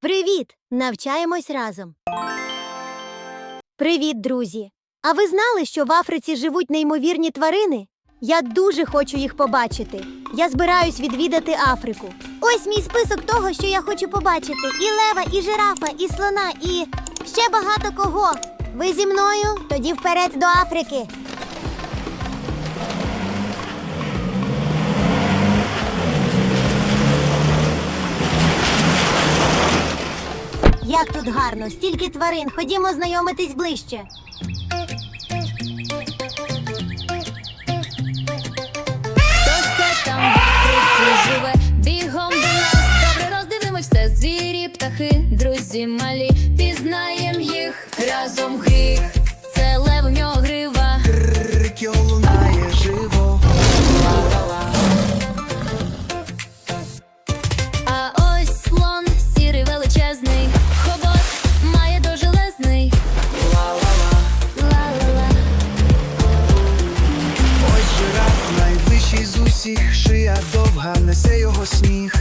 Привіт! Навчаємось разом. Привіт, друзі! А ви знали, що в Африці живуть неймовірні тварини? Я дуже хочу їх побачити. Я збираюсь відвідати Африку. Ось мій список того, що я хочу побачити: і лева, і жирафа, і слона, і ще багато кого. Ви зі мною? Тоді вперед до Африки. Як тут гарно, стільки тварин. Ходімо знайомитись ближче. Усіх, шия довга, несе його сміх.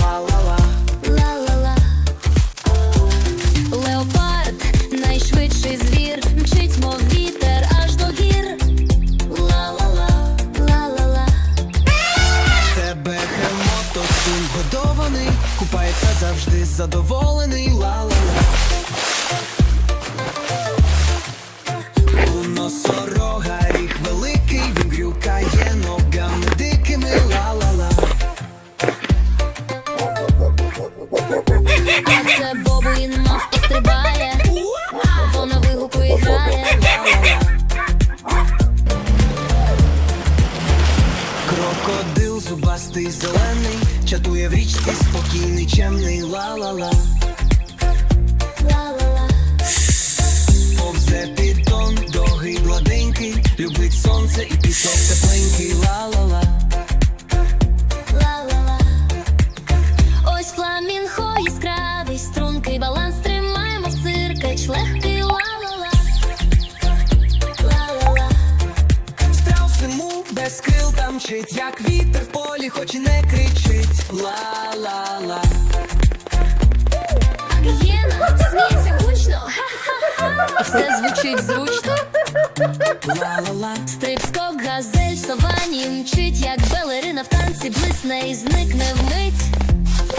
Ла-ла-ла. Ла-ла-ла. Леопард, найшвидший звір, мчить, мов вітер аж до гір. Ла-ла-ла, ла-ла-ла. Це бехемот, тостун годований, купається завжди задоволений. Ла-ла-ла. У зелений, в річці спокійний, чемний ла-ла-ла. Ла-ла-ла. Повзе підтон, довгий гладенький, любить сонце і пісок тепленький, ла-ла-ла. Ла-ла-ла. Ось фламінго яскравий, стрункий баланс тримаємо в циркач, легкий ла-ла-ла. Ла-ла-ла. Страусиму без крил там мчить, як вітер в полі, хоч і не кричить, Все звучить зручно. Ла-ла-ла. Стрибскок, газель, совані мчить, як балерина в танці блисне і зникне вмить.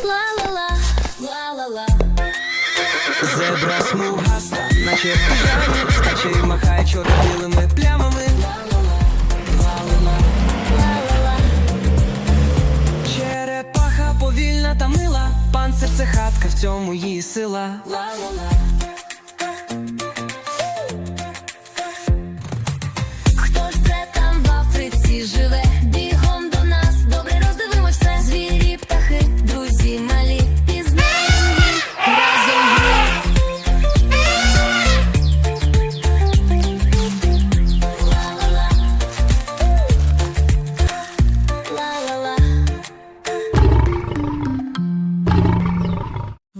Ла-ла-ла, ла-ла-ла. Зебра смугаста, наче піжамі, скаче і махає чорно-білими плямами. Черепаха повільна та мила, панцир це хатка, в цьому її сила. Ла-ла-ла.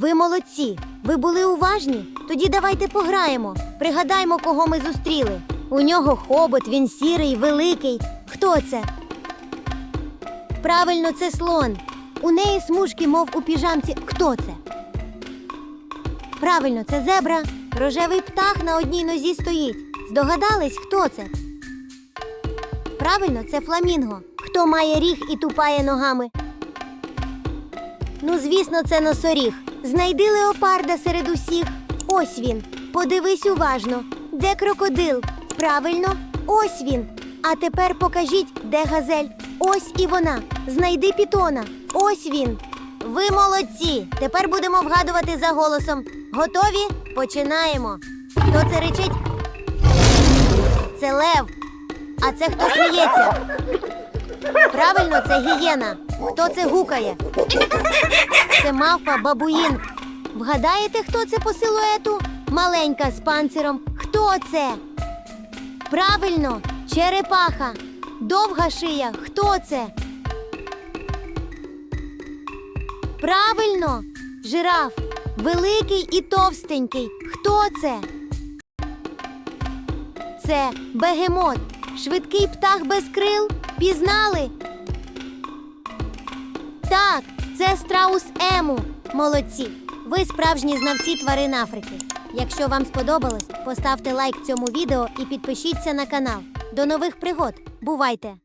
Ви молодці. Ви були уважні? Тоді давайте пограємо. Пригадаймо, кого ми зустріли. У нього хобот, він сірий, великий. Хто це? Правильно, це слон. У неї смужки, мов у піжамці. Хто це? Правильно, це зебра. Рожевий птах на одній нозі стоїть. Здогадались, хто це? Правильно, це фламінго. Хто має ріг і тупає ногами? Ну, звісно, це носоріг. Знайди леопарда серед усіх. Ось він. Подивись уважно. Де крокодил? Правильно, ось він. А тепер покажіть, де газель. Ось і вона. Знайди пітона. Ось він. Ви молодці. Тепер будемо вгадувати за голосом. Готові? Починаємо. Хто це речить? Це лев. А це хто сміється? Правильно, це гієна. Хто це гукає? Це мавпа бабуїн. Вгадаєте, хто це по силуету? Маленька з панциром. Хто це? Правильно, черепаха. Довга шия. Хто це? Правильно, жираф. Великий і товстенький. Хто це? Це бегемот. Швидкий птах без крил. Пізнали? Так, це страус Ему. Молодці. Ви справжні знавці тварин Африки. Якщо вам сподобалось, поставте лайк цьому відео і підпишіться на канал. До нових пригод. Бувайте!